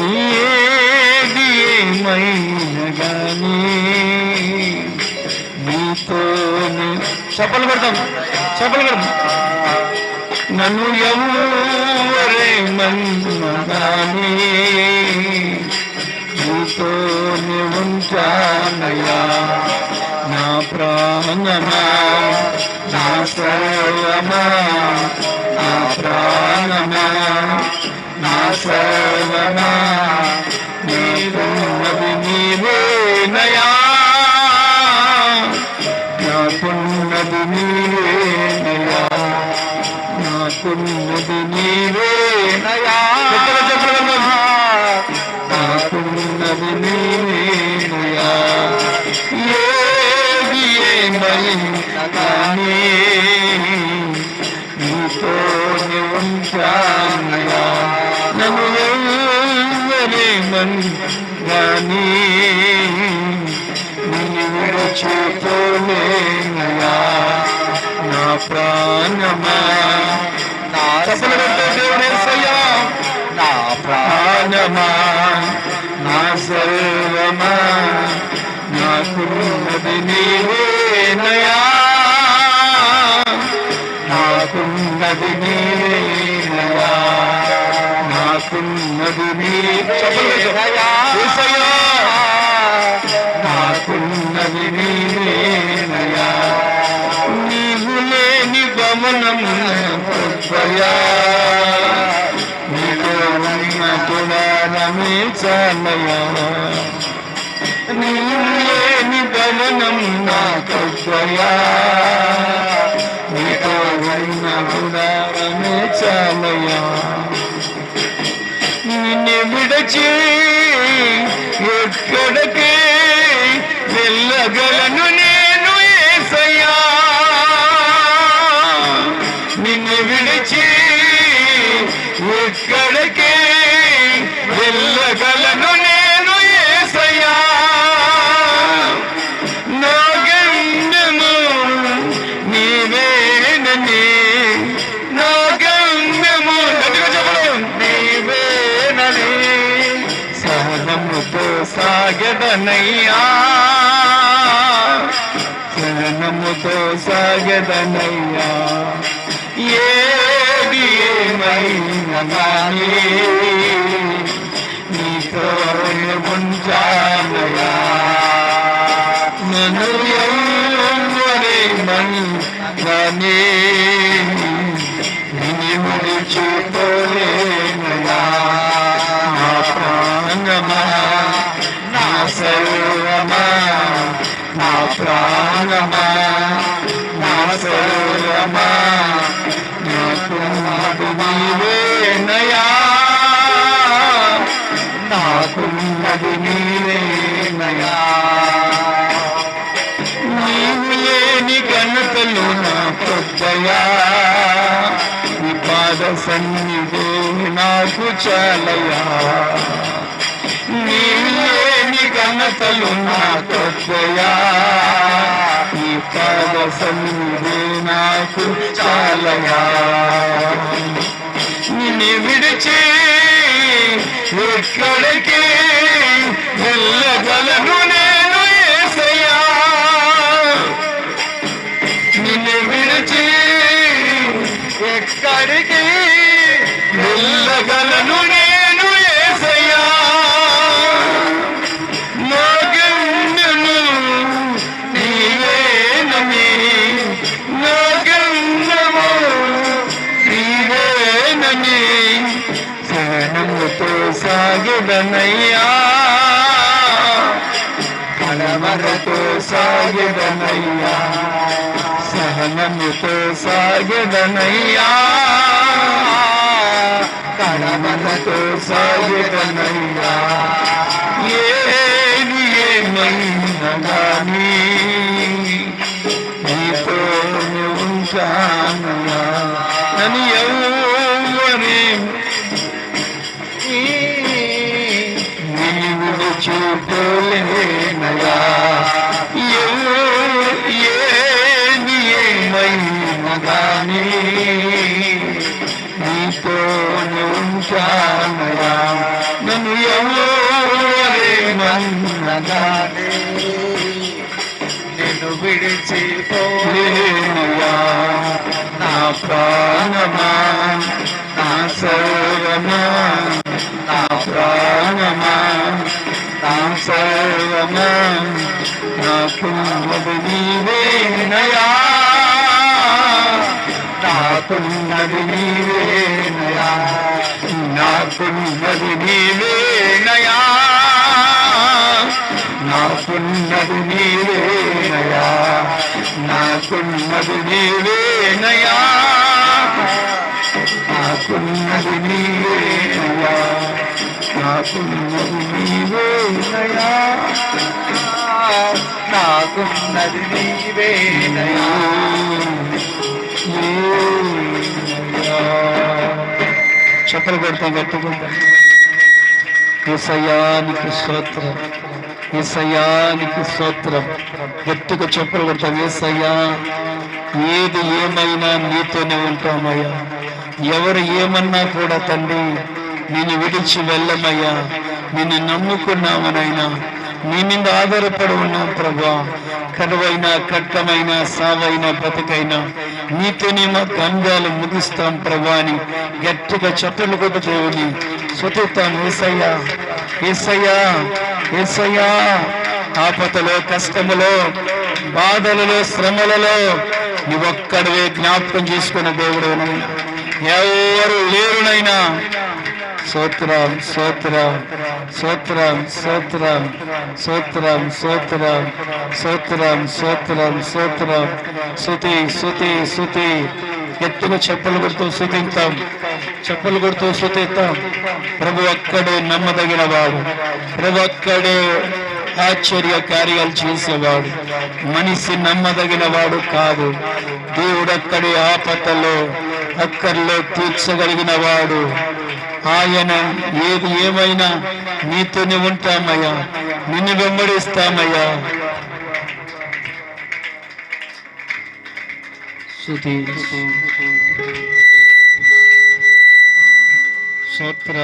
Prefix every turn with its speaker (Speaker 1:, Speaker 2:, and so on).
Speaker 1: ఏది ఏమైనా నీతోనే చెప్పలు కొడతాం చెప్పలు కొడతాం. నన్ను ఎవరే గానీ నీతోనే ఉంటానయ్యా నా ప్రాణమా నా సర్వమా నా ప్రా నా సర్వమా నీవే నీవేనయా నాకున్నది నీవేనయా నాకున్నది నీవేనయా కానీ నిన్ను విడిచిపోలేనయా నా ప్రాణమా? నా దేవుడేసయ్యా నా ప్రాణమా? నా సర్వమా నాకున్నది నీవేనయా నాకున్నది నీవేనయా నాకున్నది నాకున్నది నీవేనయా నీవు లేని గమనం కృపయా నీకు ఉన్న గుణమే చాలయా. నీవు లేని గమనం నా కృపయా నీకు ఉన్న గుణమే చాలయా. నిన్ను సాగదనయ్యా సహనముతో సాగదనయ్యా ఏది ఏమైనా కానీ నీతో ఉంటానయా సర్వమా నా ప్రాణమా నా సర్వమా నాకు నీవేనయా నాకున్నది నీవేనయా నీవు లేని నా కొద్దయా పాద సన్నిధే నాకు చాలయా. లేని ఘనతలు నా కొద్దయా నీ నాకు చాలయా నిన్ను విడిచి ఎక్కడికి సహనముతో సాగిదనయ్యా. కలవరతో సాగిదనయ్యా సహనముతో సాగిదనయ్యా. కలవరతో సాగిదనయ్యా. ఏది ఏమైనా కానీ నీతో ఉంటానయ్యా నన్ను ఎవరి చూపులేనయా ఏది ఏమైనగాని నీతో
Speaker 2: ఉంచానయా నన్ను
Speaker 1: ఎవరేమన్నగాని? నేను విడిచిపోలేనయా? నా ప్రా నాకున్నది నీవేనయా నాకున్నది నీవేనయా నాకున్నది నీవేనయా నాకున్నది నీవేనయా నాకున్నది నీవేనయా నాకున్నది నీవేనయా నాకున్నది నీవేనయా చెప్పలు పెడతాం గట్టిగా. ఏసయానికి స్తోత్రం ఏసయానికి స్తోత్రం. గట్టిగా చెప్పులు కొడతాం ఏసయ్యా ఏది ఏమైనా నీతోనే ఉంటామయ్యా. ఎవరు ఏమన్నా కూడా తండ్రి నేను విడిచి వెళ్ళమయ్యా. నిన్ను నమ్ముకున్నామనైనా నీ మీద ఆధారపడి ఉన్నాం ప్రభా. కరువైన కట్టమైన సావైన బ్రతికైనా నీతోనే మా గంగాలు ముగిస్తాం ప్రభా అని గట్టిగా చెప్పలు కొట్టు దేవుని. సుతుతాం ఏసయ్యా ఏసయ్యా ఏసయ్యా. ఆపదలో కష్టములో బాధలలో శ్రమలలో నువ్వొక్కడవే జ్ఞాపకం చేసుకున్న దేవుడు ఎవరు లేరునైనా సోత్రం సోత్రం సోత్రం సోత్రం సోత్రం సోత్రం సోత్రం సోత్రం సోత్రం. శృతి శృతి శృతి. ఎత్తున చెప్పులు కొడుతూ శృతిస్తాం చెప్పులు కొడుతూ శృతిస్తాం ప్రభు ఒక్కడే నమ్మదగిన వాడు. ప్రభు ఒక్కడే ఆశ్చర్య కార్యాలు చేసేవాడు. మనిషి నమ్మదగిన వాడు కాదు. దేవుడు ఆపతలో ఆపదలో అక్కర్లో తీర్చగలిగిన వాడు. ఆయన ఏది ఏమైనా నీతోనే ఉంటామయ్యా. నిన్ను వెంబడిస్తామయ్యా. శృతి. స్తోత్ర